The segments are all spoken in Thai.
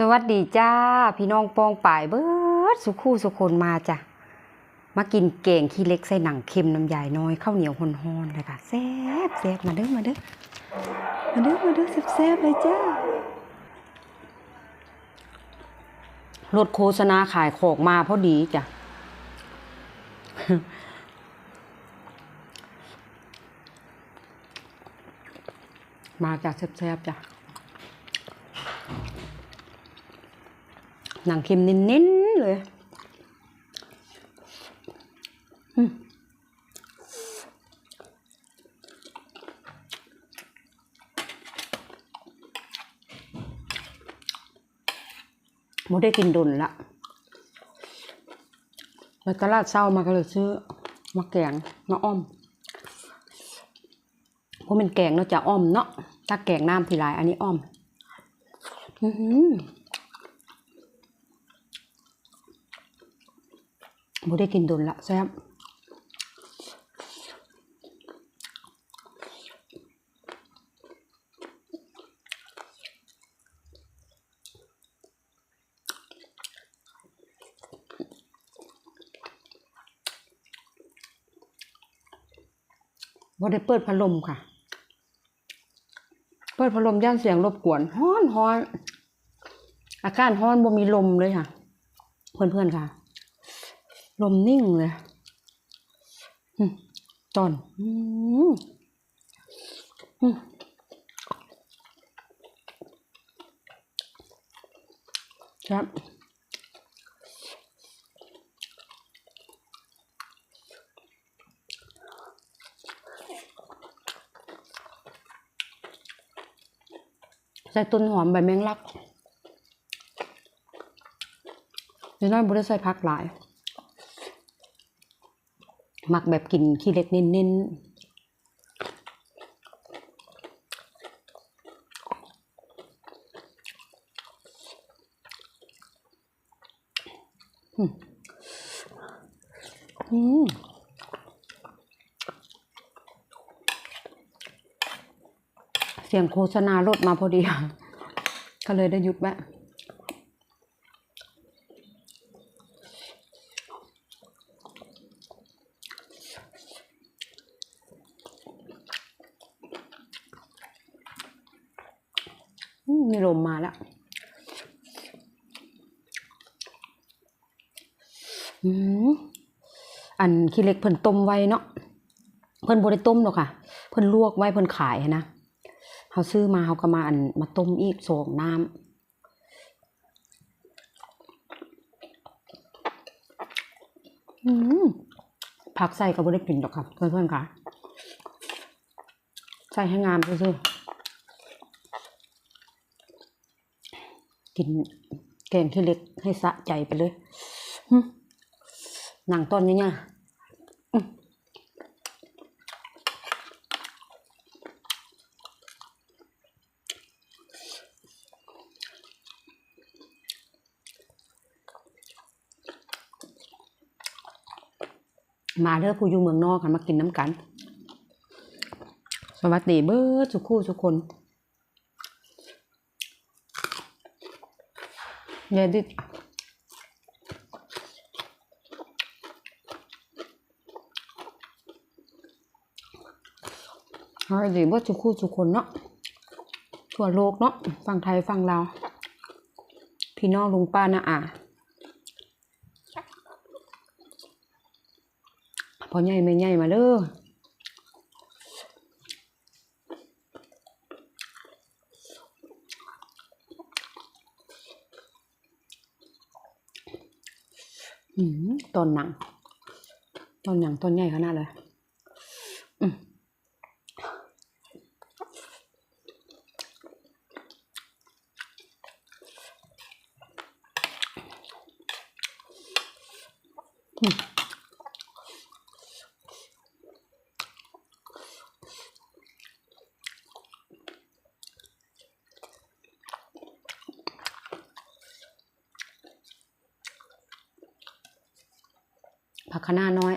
สวัสดีจ้า พี่น้องปองป่ายเบิดสุคู่สุคนมาจ้ะมากินเก่งขี้เล็กใส่หนังเค็มน้ำใหญ่น้อยข้าวเหนียวหอนๆเลยค่ะแซ่บแซ่บมาเด้อมาเด้อมาเด้อมาเด้อแซ่บแซ่บเลยจ้ารถโฆษณาขายของมาพอดีจ้ะมาจากแซ่บๆจ้ะ หนังเค็มเน้นๆเลยอืมโมได้กินดุนละไปตลาดเศร้ามาก็เลยซื้อมาแกงมาอ้อม เพราะมันแกงเนาะจะอ้อมเนาะ ถ้าแกงน้ำทีไรอันนี้อ้อม อือหือ บ่ได้กินโดนละแซ่บบ่ได้เปิดพัดลมค่ะ เปิดพัดลมย่านเสียงรบกวนฮ้อนฮ้อน อาการฮ้อนบ่มีลมเลยค่ะ เพื่อนๆค่ะ ลมนิ่งเลยตอนครับใส่ต้นหอมใบแมงลักเดี๋ยวน้อยบุได้ใส่ผักหลาย มักแบบกินขี้เล็กเน้นๆอืมเสียงโฆษณารถมาพอดี ก็เลยได้หยุดแวะ อื มีลมมาแล้วอันขี้เล็กเพิ่นต้มไว้เนาะเพิ่นบ่ได้ต้มหรอกค่ะ เพิ่นลวกไว้เพิ่นขายนะเขาซื้อมาเขาก็มาอันมาต้มอีกสองน้ำอืมผักใส่ก็บ่ได้กินหรอกค่ะเพื่อนๆค่ะ ใส่ให้งามซื่อๆ กินแกงขี้เล็กให้สะใจไปเลยหนังตอนนี้เนี่ยมาเด้อผู้อยู่เมืองนอกกันมากินน้ำกัน สวัสดีเบิร์ดสุกคู่สุกคน Yeah, dit. h าดีว่าทุกคู่ทุกคน เนาะทั่วโลกเนาะฝั่งไทยฝั่งลาพี่น้องลุงป้านะอะพอใหญ่ไม่ใหญ่มาเด้ออืม ต้นหนัง ต้นหนังต้นใหญ่ขนาดเลย อืมอืม ผักคะน้าน้อย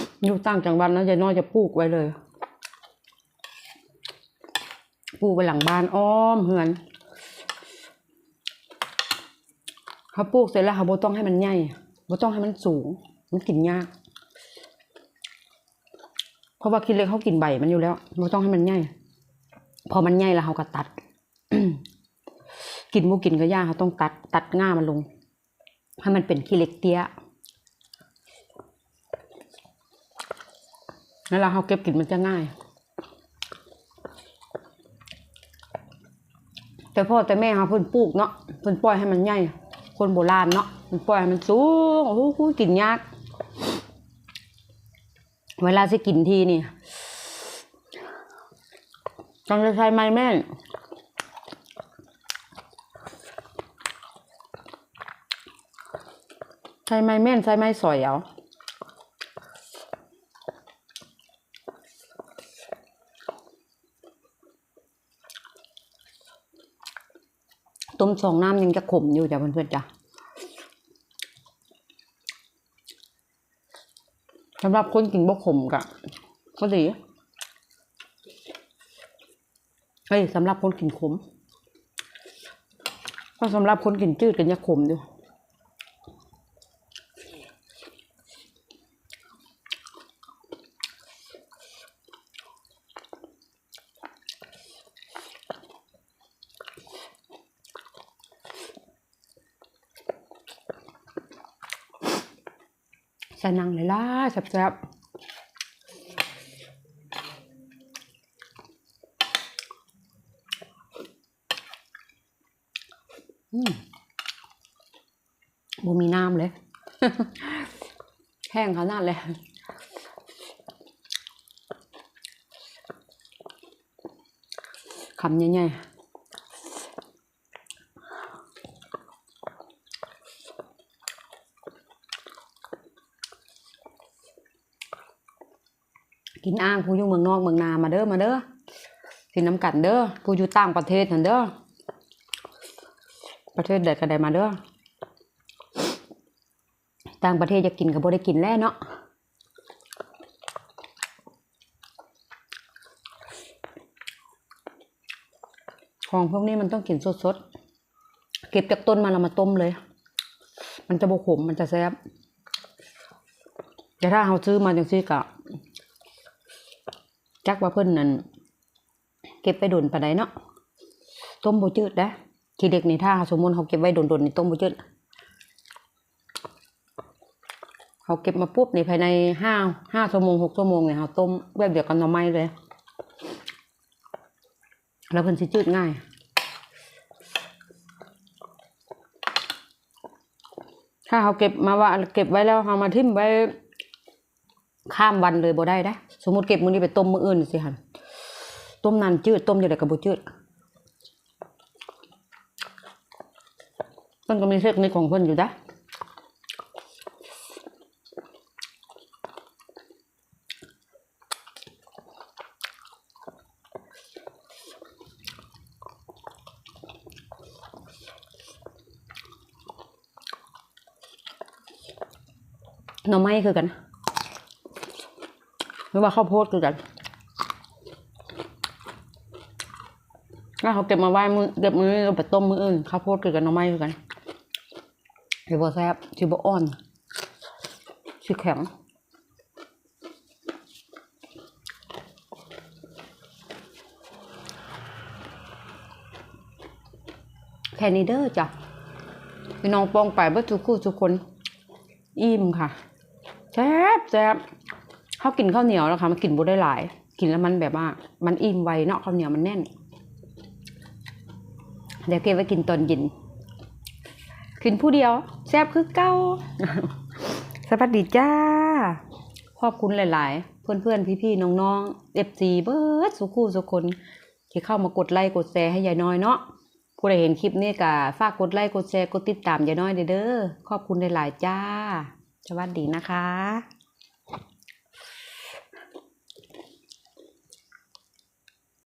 อ อยู่ต่างจังหวัดนะยายน้อยจะปลูกไว้เลยปลูกไว้หลังบ้านอ้อมเหือนเขาปลูกเสร็จแล้วเขาบ่ต้องให้มันใหญ่บ่ต้องให้มันสูง มันกินยาก เพราะว่าคิดเล็กเขากินใบมันอยู่แล้วบ่ต้องให้มันใหญ่พอมันใหญ่แล้วเขาก็ตัด กินบ่กินก็ยากเขาต้องตัด ตัดง่ามันลงให้มันเป็นขี้เล็กเตี้ย แล้วเราเขาเก็บกินมันจะง่าย แต่พ่อแต่แม่เขาเพิ่นปลูกเนาะเพิ่นปล่อยให้มันใหญ่คนโบราณเนาะเพิ่นปล่อยให้มันสูงโอ้โหกินยาก เวลาสิกินทีนี่ต้องจะใช้ไม้แม่นใช้ไม้แม่นใช้ไม้สอยเอา ต้มสองน้ำยังจะขมอยู่จ้ะเพื่อนๆจ้ะสำหรับคนกินบกขมกะก็ดีเฮ้ยสำหรับคนกินขมก็สำหรับคนกินจืดกันยังขมอยู่ ใส่นังเลยล่ะแซ่บๆอืมบ่มีน้ำเลย แห้งขนาดเลย คำใหญ่ๆ กินอ่างผู้อยู่เมืองนอกเมืองนามาเด้อมาเด้อกินน้ำกันเด้อผู้อยู่ต่างประเทศนั่นเด้อประเทศใดก็ได้มาเด้อต่างประเทศจะกินก็บ่ได้กินแล้วเนาะของพวกนี้มันต้องกินสดๆ เก็บจากต้นมาแล้วมาต้มเลย มันจะบขมมันจะแซ่บแต่ถ้าเราซื้อมาจังซี่กะ จักว่าเพิ่นนั่นเก็บไปโดนปานใดเนาะต้มบ่จืดนะทีเด็กนี่ถ้าสมมุติเขาเก็บไว้โดนๆนี่ต้มบ่จืดเขาเก็บมาปุ๊บนี่ภายในห้าห้าชั่วโมงหกชั่วโมงเนี่ยเขาต้มแบบเดียวกันหน่อไม้เลย แล้วเพิ่นสิจืดง่ายถ้าเขาเก็บมาว่าเก็บไว้แล้วเขามาทิ่มไว้ข้ามวันเลยบ่ได้นะ สมมติเก็บมือนี้ไปต้มมืออื่นสิหันต้มนานจืดต้มอยู่ไดก็บ่จืดเพิ่นก็มีเทคนิคของเพิ่นอยู่นะหน่อไม้คือกัน หรือว่าข้าวโพดคือกันถ้าเขาเก็บมาไว้มือเก็บมือเอาไปต้มมืออื่นข้าวโพดคือกันน่องไม้คือกันเห็นบ่แซบชิบอ่อนชิแข็งแค่นี้เด้อจ้ะพี่น้องปองไปเบ่ทุกคู่ทุกคน อิ่มค่ะแซ่บแซ่บ ข้าวกินข้าวเหนียวแล้วค่ะมันกินบ่ได้หลาย กินแล้วมันแบบว่า มันอิ่มไวเนาะข้าวเหนียวมันแน่น เดี๋ยวเก็บไว้กินตอนเย็นกินผู้เดียวแซ่บคือเก้าสวัสดีจ้าขอบคุณหลาย ๆ เพื่อน ๆ พี่ ๆ น้อง ๆเอฟซีเบิร์ดสุขูสุกคน ที่เข้ามากดไลค์กดแชร์ให้ยายน้อยเนาะผู้ใดเห็นคลิปนี้ก็ฝากกดไลค์กดแชร์กดติดตามยายน้อยเด้อขอบคุณหลาย ๆ จ้า สวัสดีนะคะ